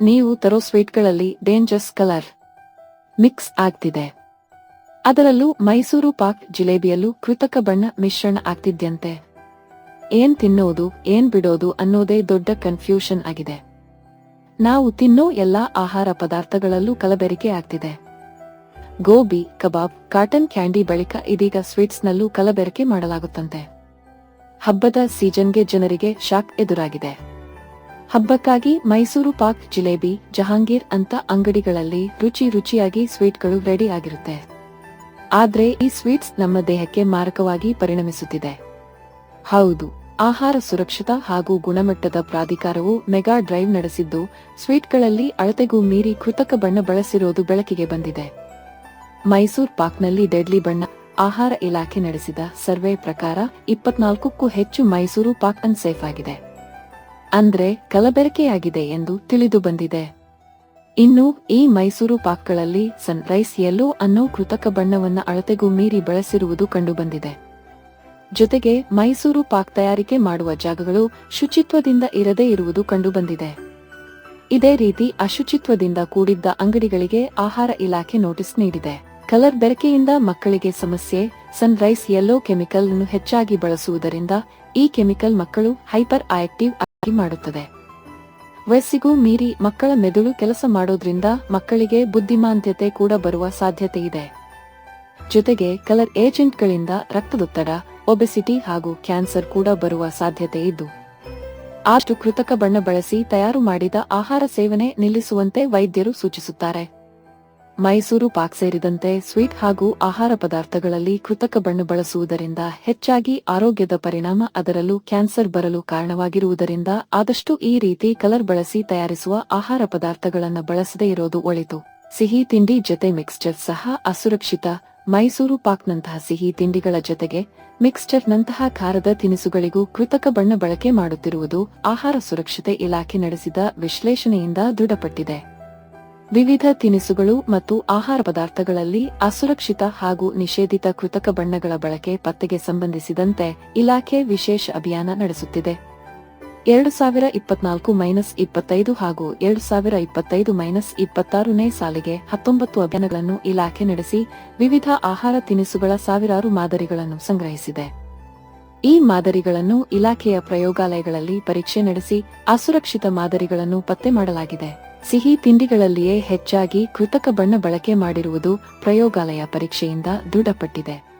ನೀವು ತರೋ ಸ್ವೀಟ್ಗಳಲ್ಲಿ dangers colour mix ಆಗ್ತಿದೆ. ಅದರಲ್ಲೂ ಮೈಸೂರು ಪಾಕ್ ಜಿಲೇಬಿಯಲ್ಲೂ ಕೃತಕ ಬಣ್ಣ ಮಿಶ್ರಣ ಆಗ್ತಿದ್ಯಂತೆ. ಏನ್ ತಿನ್ನೋದು, ಏನ್ ಬಿಡೋದು ಅನ್ನೋದೇ ದೊಡ್ಡ ಕನ್ಫ್ಯೂಷನ್ ಆಗಿದೆ. ನಾವು ತಿನ್ನೋ ಎಲ್ಲಾ ಆಹಾರ ಪದಾರ್ಥಗಳಲ್ಲೂ ಕಲಬೆರಿಕೆ ಆಗ್ತಿದೆ. ಗೋಬಿ, ಕಬಾಬ್, ಕಾಟನ್ ಕ್ಯಾಂಡಿ ಬಳಿಕ ಇದೀಗ ಸ್ವೀಟ್ಸ್ನಲ್ಲೂ ಕಲಬೆರಕೆ ಮಾಡಲಾಗುತ್ತಂತೆ. ಹಬ್ಬದ ಸೀಸನ್ಗೆ ಜನರಿಗೆ ಶಾಕ್ ಎದುರಾಗಿದೆ. ಹಬ್ಬಕ್ಕಾಗಿ ಮೈಸೂರು ಪಾಕ್ ಜಿಲೇಬಿ, ಜಹಾಂಗೀರ್ ಅಂತ ಅಂಗಡಿಗಳಲ್ಲಿ ರುಚಿ ರುಚಿಯಾಗಿ ಸ್ವೀಟ್ಗಳು ರೆಡಿ ಆಗಿರುತ್ತೆ. ಆದ್ರೆ ಈ ಸ್ವೀಟ್ಸ್ ನಮ್ಮ ದೇಹಕ್ಕೆ ಮಾರಕವಾಗಿ ಪರಿಣಮಿಸುತ್ತಿದೆ. ಹೌದು, ಆಹಾರ ಸುರಕ್ಷತಾ ಹಾಗೂ ಗುಣಮಟ್ಟದ ಪ್ರಾಧಿಕಾರವು ಮೆಗಾ ಡ್ರೈವ್ ನಡೆಸಿದ್ದು, ಸ್ವೀಟ್ಗಳಲ್ಲಿ ಅಳತೆಗೂ ಮೀರಿ ಕೃತಕ ಬಣ್ಣ ಬಳಸಿರೋದು ಬೆಳಕಿಗೆ ಬಂದಿದೆ. ಮೈಸೂರು ಪಾಕ್ನಲ್ಲಿ ಡೆಡ್ಲಿ ಬಣ್ಣ ಆಹಾರ ಇಲಾಖೆ ನಡೆಸಿದ ಸರ್ವೆ ಪ್ರಕಾರ ಇಪ್ಪತ್ನಾಲ್ಕಕ್ಕೂ ಹೆಚ್ಚು ಮೈಸೂರು ಪಾಕ್ ಅನ್ಸೇಫ್ ಆಗಿದೆ. ಅಂದ್ರೆ ಕಲಬೆರಕೆಯಾಗಿದೆ ಎಂದು ತಿಳಿದು ಬಂದಿದೆ. ಇನ್ನು ಈ ಮೈಸೂರು ಪಾಕ್ಗಳಲ್ಲಿ ಸನ್ ರೈಸ್ ಯೆಲ್ಲೋ ಅನ್ನೋ ಕೃತಕ ಬಣ್ಣವನ್ನ ಅಳತೆಗೂ ಮೀರಿ ಬಳಸಿರುವುದು ಕಂಡುಬಂದಿದೆ. ಜೊತೆಗೆ ಮೈಸೂರು ಪಾಕ್ ತಯಾರಿಕೆ ಮಾಡುವ ಜಾಗಗಳು ಶುಚಿತ್ವದಿಂದ ಇರದೇ ಇರುವುದು ಕಂಡುಬಂದಿದೆ. ಇದೇ ರೀತಿ ಅಶುಚಿತ್ವದಿಂದ ಕೂಡಿದ್ದ ಅಂಗಡಿಗಳಿಗೆ ಆಹಾರ ಇಲಾಖೆ ನೋಟಿಸ್ ನೀಡಿದೆ. ಕಲರ್ ಬೆರಕೆಯಿಂದ ಮಕ್ಕಳಿಗೆ ಸಮಸ್ಯೆ ಸನ್ ರೈಸ್ ಯೆಲ್ಲೋ ಕೆಮಿಕಲ್ ಅನ್ನು ಹೆಚ್ಚಾಗಿ ಬಳಸುವುದರಿಂದ ಈ ಕೆಮಿಕಲ್ ಮಕ್ಕಳು ಹೈಪರ್ ಆಕ್ಟಿವ್ ಮಾಡುತ್ತದೆ. ವಯಸ್ಸಿಗೂ ಮೀರಿ ಮಕ್ಕಳ ಮೆದುಳು ಕೆಲಸ ಮಾಡೋದ್ರಿಂದ ಮಕ್ಕಳಿಗೆ ಬುದ್ಧಿಮಾಂದ್ಯತೆ ಕೂಡ ಬರುವ ಸಾಧ್ಯತೆ ಇದೆ. ಜೊತೆಗೆ ಕಲರ್ ಏಜೆಂಟ್ಗಳಿಂದ ರಕ್ತದೊತ್ತಡ, ಒಬೆಸಿಟಿ ಹಾಗೂ ಕ್ಯಾನ್ಸರ್ ಕೂಡ ಬರುವ ಸಾಧ್ಯತೆ ಇದ್ದು ಅಷ್ಟು ಕೃತಕ ಬಣ್ಣ ಬಳಸಿ ತಯಾರು ಮಾಡಿದ ಆಹಾರ ಸೇವನೆ ನಿಲ್ಲಿಸುವಂತೆ ವೈದ್ಯರು ಸೂಚಿಸುತ್ತಾರೆ. ಮೈಸೂರು ಪಾಕ್ ಸೇರಿದಂತೆ ಸ್ವೀಟ್ ಹಾಗೂ ಆಹಾರ ಪದಾರ್ಥಗಳಲ್ಲಿ ಕೃತಕ ಬಣ್ಣ ಬಳಸುವುದರಿಂದ ಹೆಚ್ಚಾಗಿ ಆರೋಗ್ಯದ ಪರಿಣಾಮ ಅದರಲ್ಲೂ ಕ್ಯಾನ್ಸರ್ ಬರಲು ಕಾರಣವಾಗಿರುವುದರಿಂದ ಆದಷ್ಟು ಈ ರೀತಿ ಕಲರ್ ಬಳಸಿ ತಯಾರಿಸುವ ಆಹಾರ ಪದಾರ್ಥಗಳನ್ನು ಬಳಸದೇ ಇರೋದು ಒಳಿತು. ಸಿಹಿ ತಿಂಡಿ ಜೊತೆ ಮಿಕ್ಸ್ಚರ್ ಸಹ ಅಸುರಕ್ಷಿತ. ಮೈಸೂರು ಪಾಕ್ನಂತಹ ಸಿಹಿ ತಿಂಡಿಗಳ ಜೊತೆಗೆ ಮಿಕ್ಸ್ಚರ್ನಂತಹ ಖಾರದ ತಿನಿಸುಗಳಿಗೂ ಕೃತಕ ಬಣ್ಣ ಬಳಕೆ ಮಾಡುತ್ತಿರುವುದು ಆಹಾರ ಸುರಕ್ಷತೆ ಇಲಾಖೆ ನಡೆಸಿದ ವಿಶ್ಲೇಷಣೆಯಿಂದ ದೃಢಪಟ್ಟಿದೆ. ವಿವಿಧ ತಿನಿಸುಗಳು ಮತ್ತು ಆಹಾರ ಪದಾರ್ಥಗಳಲ್ಲಿ ಅಸುರಕ್ಷಿತ ಹಾಗೂ ನಿಷೇಧಿತ ಕೃತಕ ಬಣ್ಣಗಳ ಬಳಕೆ ಪತ್ತೆಗೆ ಸಂಬಂಧಿಸಿದಂತೆ ಇಲಾಖೆ ವಿಶೇಷ ಅಭಿಯಾನ ನಡೆಸುತ್ತಿದೆ. ಎರಡು ಸಾವಿರ ಇಪ್ಪತ್ನಾಲ್ಕು ಮೈನಸ್ ಇಪ್ಪತ್ತೈದು ಹಾಗೂ ಎರಡು ಸಾವಿರ ಇಪ್ಪತ್ತೈದು ಮೈನಸ್ ಇಪ್ಪತ್ತಾರನೇ ಸಾಲಿಗೆ ಹತ್ತೊಂಬತ್ತು ಅಭಿಯಾನಗಳನ್ನು ಇಲಾಖೆ ನಡೆಸಿ ವಿವಿಧ ಆಹಾರ ತಿನಿಸುಗಳ ಸಾವಿರಾರು ಮಾದರಿಗಳನ್ನು ಸಂಗ್ರಹಿಸಿದೆ. ಈ ಮಾದರಿಗಳನ್ನು ಇಲಾಖೆಯ ಪ್ರಯೋಗಾಲಯಗಳಲ್ಲಿ ಪರೀಕ್ಷೆ ನಡೆಸಿ ಅಸುರಕ್ಷಿತ ಮಾದರಿಗಳನ್ನು ಪತ್ತೆ ಮಾಡಲಾಗಿದೆ. ಸಿಹಿ ತಿಂಡಿಗಳಲ್ಲಿಯೇ ಹೆಚ್ಚಾಗಿ ಕೃತಕ ಬಣ್ಣ ಬಳಕೆ ಮಾಡಿರುವುದು ಪ್ರಯೋಗಾಲಯ ಪರೀಕ್ಷೆಯಿಂದ ದೃಢಪಟ್ಟಿದೆ.